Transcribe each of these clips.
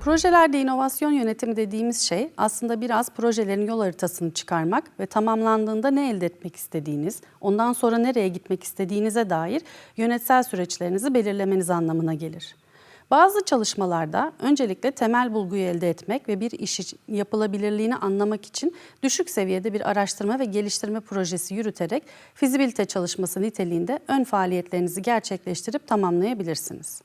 Projelerde inovasyon yönetimi dediğimiz şey aslında biraz projelerin yol haritasını çıkarmak ve tamamlandığında ne elde etmek istediğiniz, ondan sonra nereye gitmek istediğinize dair yönetsel süreçlerinizi belirlemeniz anlamına gelir. Bazı çalışmalarda öncelikle temel bulguyu elde etmek ve bir işin yapılabilirliğini anlamak için düşük seviyede bir araştırma ve geliştirme projesi yürüterek fizibilite çalışması niteliğinde ön faaliyetlerinizi gerçekleştirip tamamlayabilirsiniz.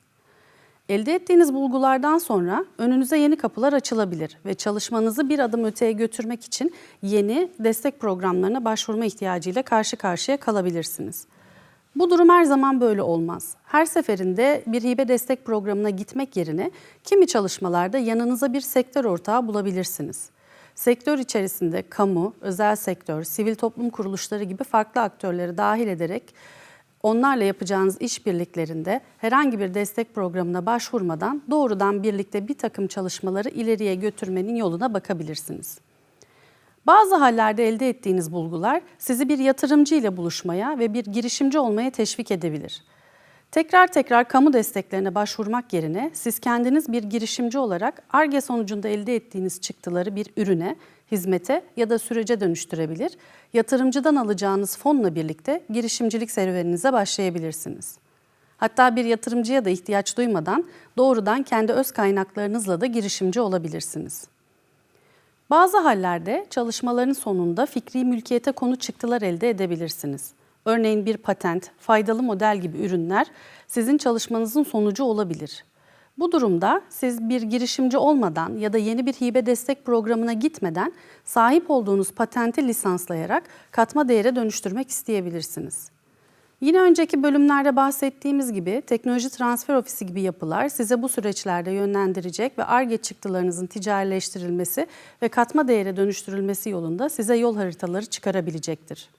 Elde ettiğiniz bulgulardan sonra önünüze yeni kapılar açılabilir ve çalışmanızı bir adım öteye götürmek için yeni destek programlarına başvurma ihtiyacıyla karşı karşıya kalabilirsiniz. Bu durum her zaman böyle olmaz. Her seferinde bir hibe destek programına gitmek yerine kimi çalışmalarda yanınıza bir sektör ortağı bulabilirsiniz. Sektör içerisinde kamu, özel sektör, sivil toplum kuruluşları gibi farklı aktörleri dahil ederek onlarla yapacağınız işbirliklerinde herhangi bir destek programına başvurmadan doğrudan birlikte bir takım çalışmaları ileriye götürmenin yoluna bakabilirsiniz. Bazı hallerde elde ettiğiniz bulgular sizi bir yatırımcı ile buluşmaya ve bir girişimci olmaya teşvik edebilir. Tekrar tekrar kamu desteklerine başvurmak yerine siz kendiniz bir girişimci olarak ARGE sonucunda elde ettiğiniz çıktıları bir ürüne, hizmete ya da sürece dönüştürebilir, yatırımcıdan alacağınız fonla birlikte girişimcilik serüveninize başlayabilirsiniz. Hatta bir yatırımcıya da ihtiyaç duymadan doğrudan kendi öz kaynaklarınızla da girişimci olabilirsiniz. Bazı hallerde çalışmaların sonunda fikri mülkiyete konu çıktılar elde edebilirsiniz. Örneğin bir patent, faydalı model gibi ürünler sizin çalışmanızın sonucu olabilir. Bu durumda siz bir girişimci olmadan ya da yeni bir hibe destek programına gitmeden sahip olduğunuz patenti lisanslayarak katma değere dönüştürmek isteyebilirsiniz. Yine önceki bölümlerde bahsettiğimiz gibi teknoloji transfer ofisi gibi yapılar size bu süreçlerde yönlendirecek ve ARGE çıktılarınızın ticarileştirilmesi ve katma değere dönüştürülmesi yolunda size yol haritaları çıkarabilecektir.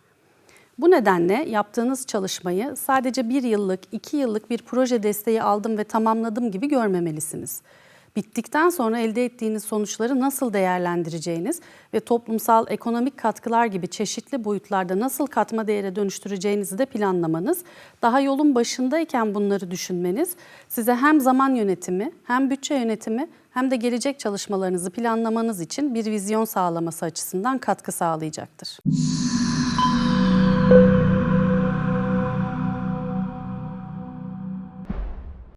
Bu nedenle yaptığınız çalışmayı sadece bir yıllık, iki yıllık bir proje desteği aldım ve tamamladım gibi görmemelisiniz. Bittikten sonra elde ettiğiniz sonuçları nasıl değerlendireceğiniz ve toplumsal, ekonomik katkılar gibi çeşitli boyutlarda nasıl katma değere dönüştüreceğinizi de planlamanız, daha yolun başındayken bunları düşünmeniz size hem zaman yönetimi, hem bütçe yönetimi hem de gelecek çalışmalarınızı planlamanız için bir vizyon sağlaması açısından katkı sağlayacaktır.